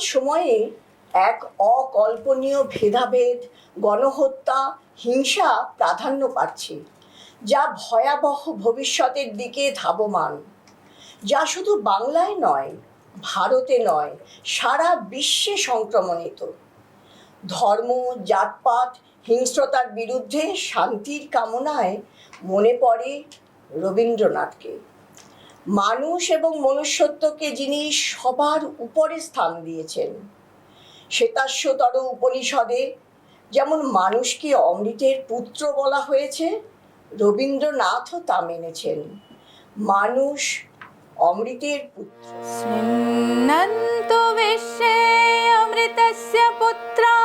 সময়ে এক অকল্পনীয় ভেদাভেদ, গণহত্যা, হিংসা প্রাধান্য পাচ্ছে, যা ভয়াবহ ভবিষ্যতের দিকে ধাবমান, যা শুধু বাংলায় নয়, ভারতে নয়, সারা বিশ্বে সংক্রমণিত। ধর্ম, জাতপাত, হিংস্রতার বিরুদ্ধে শান্তির কামনায় মনে পড়ে রবীন্দ্রনাথকে। মানুষ এবং মনুষ্যত্বকে যিনি সবার উপরে স্থান দিয়েছেন শ্বেতাশ্বতর উপনিষদে যেমন মানুষকে অমৃতের পুত্র বলা হয়েছে রবীন্দ্রনাথও তা মেনেছেন। মানুষ অমৃতের পুত্র। অমৃতস্য পুত্রা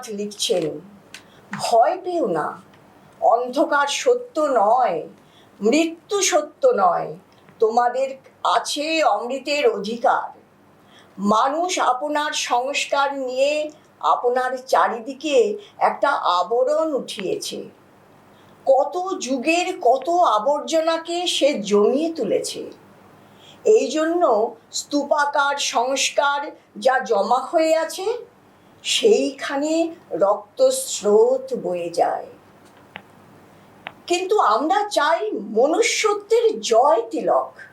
রবীন্দ্রনাথ লিখছেন। ভয় পেও না। অন্ধকার সত্য নয়, মৃত্যু সত্য নয়, তোমাদের আছে অমৃতের অধিকার। মানুষ আপনার সংস্কার নিয়ে আপনার চারিদিকে একটা আবরণ উঠিয়েছে। কত যুগের কত আবর্জনাকে সে জমিয়ে তুলেছে। এই জন্য স্তূপাকার সংস্কার যা জমা হয়ে আছে সেইখানে রক্ত স্রোত বয়ে যায়। কিন্তু আমরা চাই মনুষ্যত্বের জয় তিলক।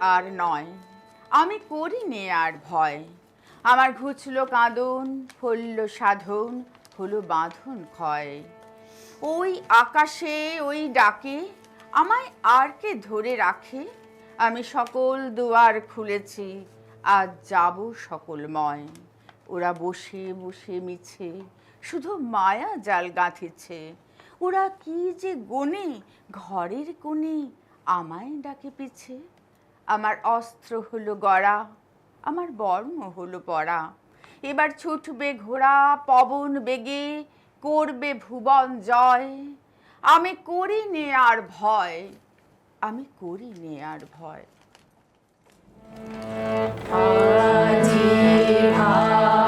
আর নয়। আমি করি নে আর ভয়। আমার ঘুচল কাঁদন, ফলল সাধন, হলো বাঁধন ক্ষয়। ওই আকাশে, ওই ডাকে আমায় আর কে ধরে রাখে? আমি সকল দুয়ার খুলেছি, আজ যাব সকলময়। ওরা বসে বসে মিছে, শুধু মায়া জাল গাঁথেছে। ওরা কি যে গনে, ঘরের কোণে আমায় ডাকে পিছে? আমার অস্ত্র হলো গড়া, আমার বর্ম হলো পড়া। এবার ছুটবে ঘোড়া, পবন বেগে, করবে ভুবন জয়। আমি করি নে আর ভয়, আমি করি নে আর ভয়। আজি ভারত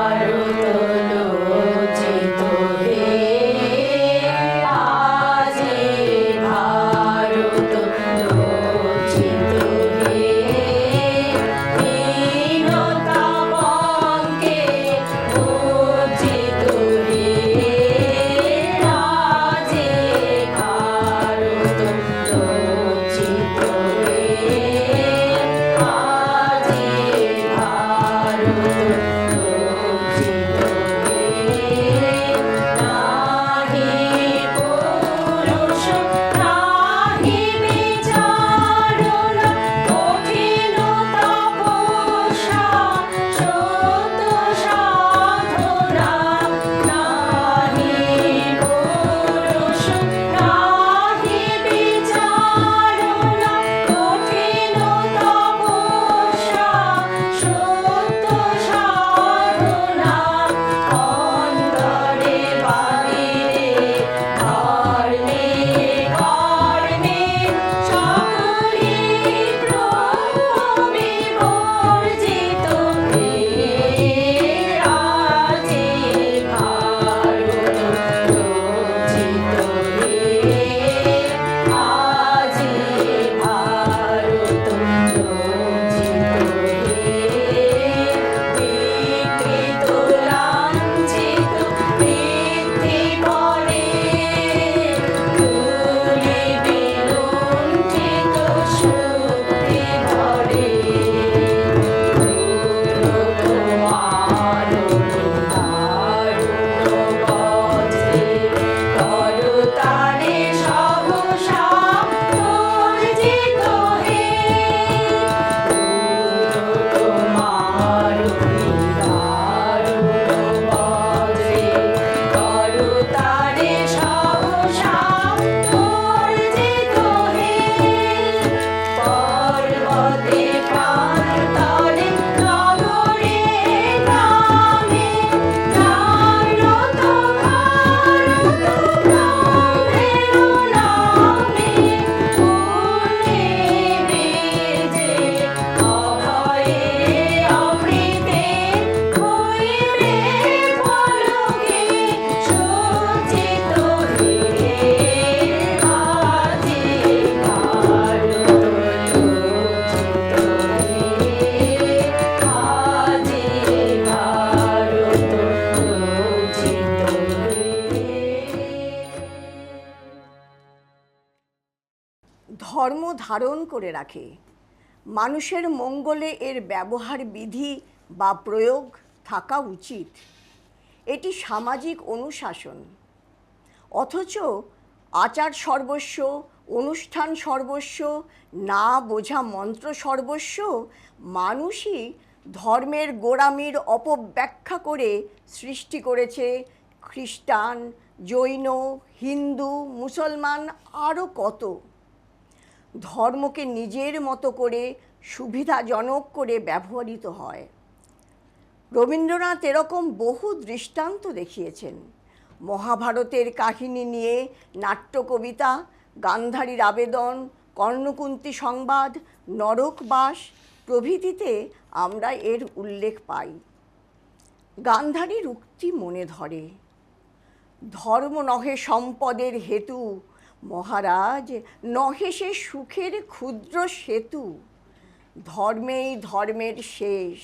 ধারণ করে রাখে। মানুষের মঙ্গলে এর ব্যবহার বিধি বা প্রয়োগ থাকা উচিত। এটি সামাজিক অনুশাসন। অথচ আচার সর্বস্ব, অনুষ্ঠান সর্বস্ব, না বোঝা মন্ত্র সর্বস্ব, মানুষই ধর্মের গোড়ামির অপব্যাখ্যা করে সৃষ্টি করেছে। খ্রিস্টান, জৈন, হিন্দু, মুসলমান আরও কত। ধর্মকে নিজের মতো করে সুবিধাজনক করে ব্যবহৃত হয়। রবীন্দ্রনাথ এরকম বহু দৃষ্টান্ত দেখিয়েছেন। মহাভারতের কাহিনী নিয়ে নাট্য কবিতা গান্ধারীর আবেদন, কর্ণকুন্তি সংবাদ নরকবাস প্রভৃতিতে আমরা এর উল্লেখ পাই। গান্ধারীর উক্তি মনে ধরে। ধর্ম নহে সম্পদের হেতু মহারাজ, নহে সে সুখের ক্ষুদ্র সেতু। ধর্মেই ধর্মের শেষ।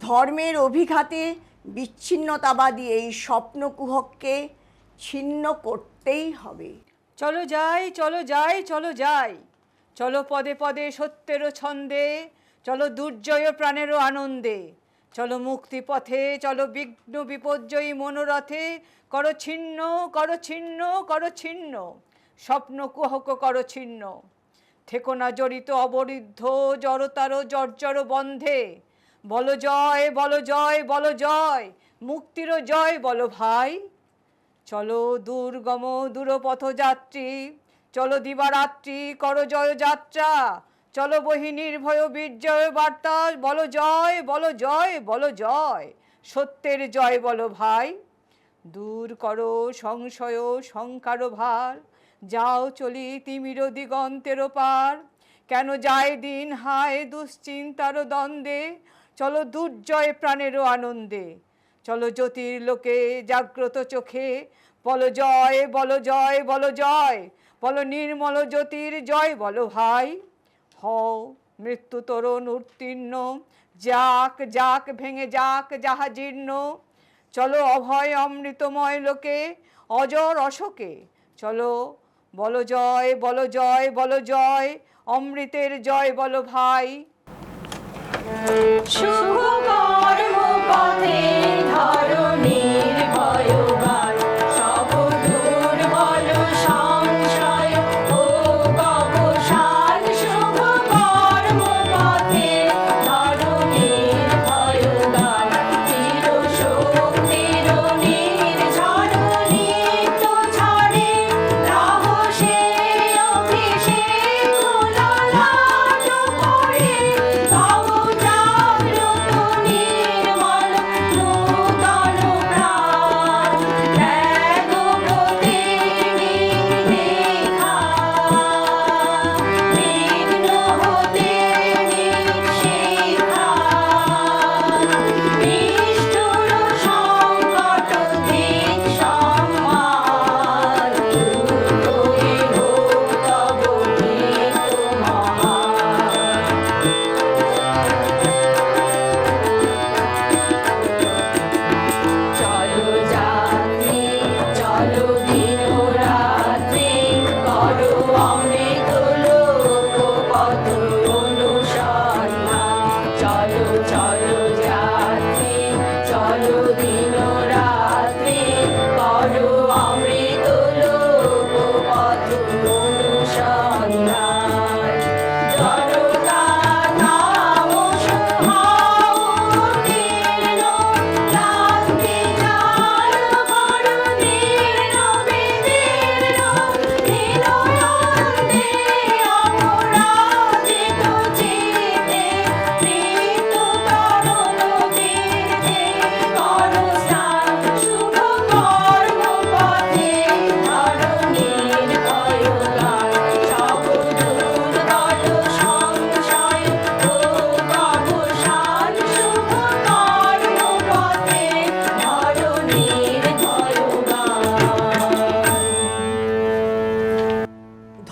ধর্মের অভিঘাতে বিচ্ছিন্নতাবাদী এই স্বপ্নকুহককে ছিন্ন করতেই হবে। চলো যাই চলো যাই চলো যাই। চলো পদে পদে সত্যেরও ছন্দে, চলো দুর্জয় প্রাণেরও আনন্দে। চলো মুক্তি পথে চলো বিঘ্ন বিপর্যয়ী মনোরথে, করো ছিন্ন করো ছিন্ন করো ছিন্ন, স্বপ্ন কুহক, করো ছিন্ন। থেকো না জড়িত অবরুদ্ধ, জড়তার জর্জর বন্ধে। বলো জয় বলো জয় বলো জয় মুক্তিরও জয় বলো ভাই। চলো দুর্গম দূরপথ যাত্রী চলো দিবারাত্রি, করো জয় যাত্রা চলো বহি নির্ভয় বীর্জয় বার্তা, বলো জয় বলো জয় বলো জয়। সত্যের জয় বলো ভাই। দূর করো সংশয়, শঙ্কার ভার। যাও চলি তিমির দিগন্তের পার। কেন যায় দিন হায় দুশ্চিন্তার দ্বন্দ্বে? চলো দুর্জয় প্রাণেরও আনন্দে। চলো জ্যোতির লোকে জাগ্রত চোখে। বলো জয় বলো জয় বলো জয়। বলো নির্মল জ্যোতির জয় বলো ভাই। হও, মৃত্যু তরুণ উত্তীর্ণ, যাক যাক, ভেঙে যাক, যাহা জীর্ণ। চলো অভয় অমৃতময় লোকে, অজর অশোকে। চলো, বলো জয় বলো জয় বলো জয়, অমৃতের জয় বলো ভাই। শুভ কর্ম পথে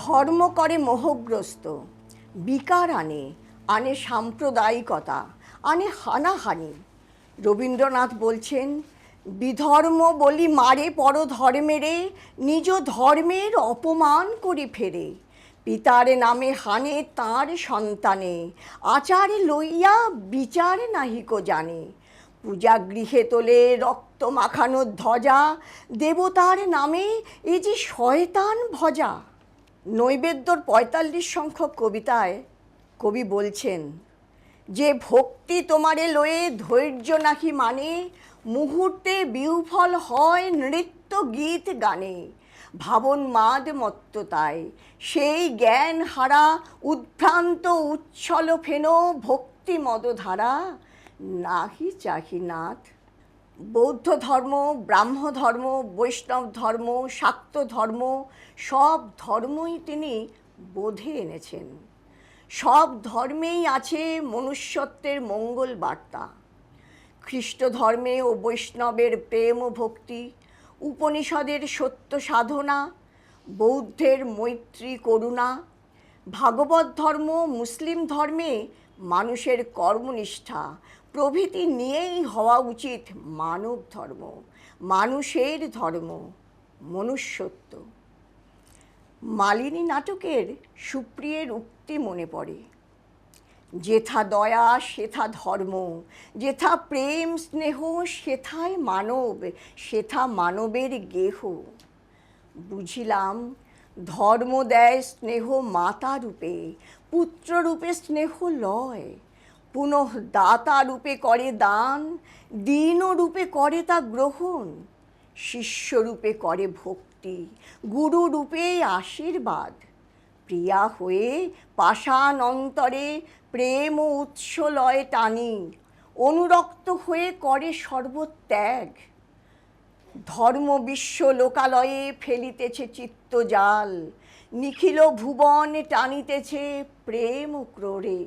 ধর্ম করে মোহগ্রস্ত। বিকার আনে আনে সাম্প্রদায়িকতা, আনে হানাহানি। রবীন্দ্রনাথ বলছেন, বিধর্ম বলি মারে পর ধর্মেরে নিজ ধর্মের অপমান করি ফেরে। পিতার নামে হানে তার সন্তানে, আচারে লইয়া বিচার নাহিক জানে। পূজা গৃহে তোলে রক্ত মাখানো ধ্বজা, দেবতার নামে এ যে শয়তান ভজা। নৈবেদ্যর পঁয়তাল্লিশ সংখ্যক কবিতায় কবি বলছেন, যে ভক্তি তোমারে লয়ে ধৈর্য নাহি মানে মুহূর্তে বিউফল হয় নৃত্য গীত গানে। ভাবন মাদ মত্ততায় সেই জ্ঞান হারা উদ্ভ্রান্ত উচ্ছল ফেনো ভক্তি মদধারা, নাহি চাহি নাথ বৌদ্ধ ধর্ম, ব্রাহ্ম ধর্ম, বৈষ্ণব ধর্ম, শাক্ত ধর্ম, সব ধর্মই তিনি বোধে এনেছেন। সব ধর্মেই আছে মনুষ্যত্বের মঙ্গল বার্তা। খ্রিস্ট ধর্মে ও বৈষ্ণবের প্রেম ও ভক্তি, উপনিষদের সত্য সাধনা, বৌদ্ধের মৈত্রী করুণা, ভাগবত ধর্ম, মুসলিম ধর্মে মানুষের কর্মনিষ্ঠা প্রভৃতি নিয়েই হওয়া উচিত মানব ধর্ম, মানুষের ধর্ম, মনুষ্যত্ব। মালিনী নাটকের সুপ্রিয়ের উক্তি মনে পড়ে। যেথা দয়া, সেথা ধর্ম, যেথা প্রেম, স্নেহ সেথায় মানব, সেথা মানবের গেহ। বুঝিলাম, ধর্ম দেয় স্নেহ মাতা রূপে, পুত্র রূপে স্নেহ লয়। পুনঃ দাতা রূপে করে দান, দীন রূপে করে তা গ্রহণ, শিষ্য রূপে করে ভক্তি, গুরু রূপে আশীর্বাদ। প্রিয়া হয়ে পাষাণ অন্তরে প্রেম উৎসলয় টানি, অনুরক্ত হয়ে করে সর্বত্যাগ। ধর্ম বিশ্ব লোকালয়ে ফেলিতেছে চিত্তজাল, নিখিল ভুবন টানিতেছে প্রেম ক্রোড়ে।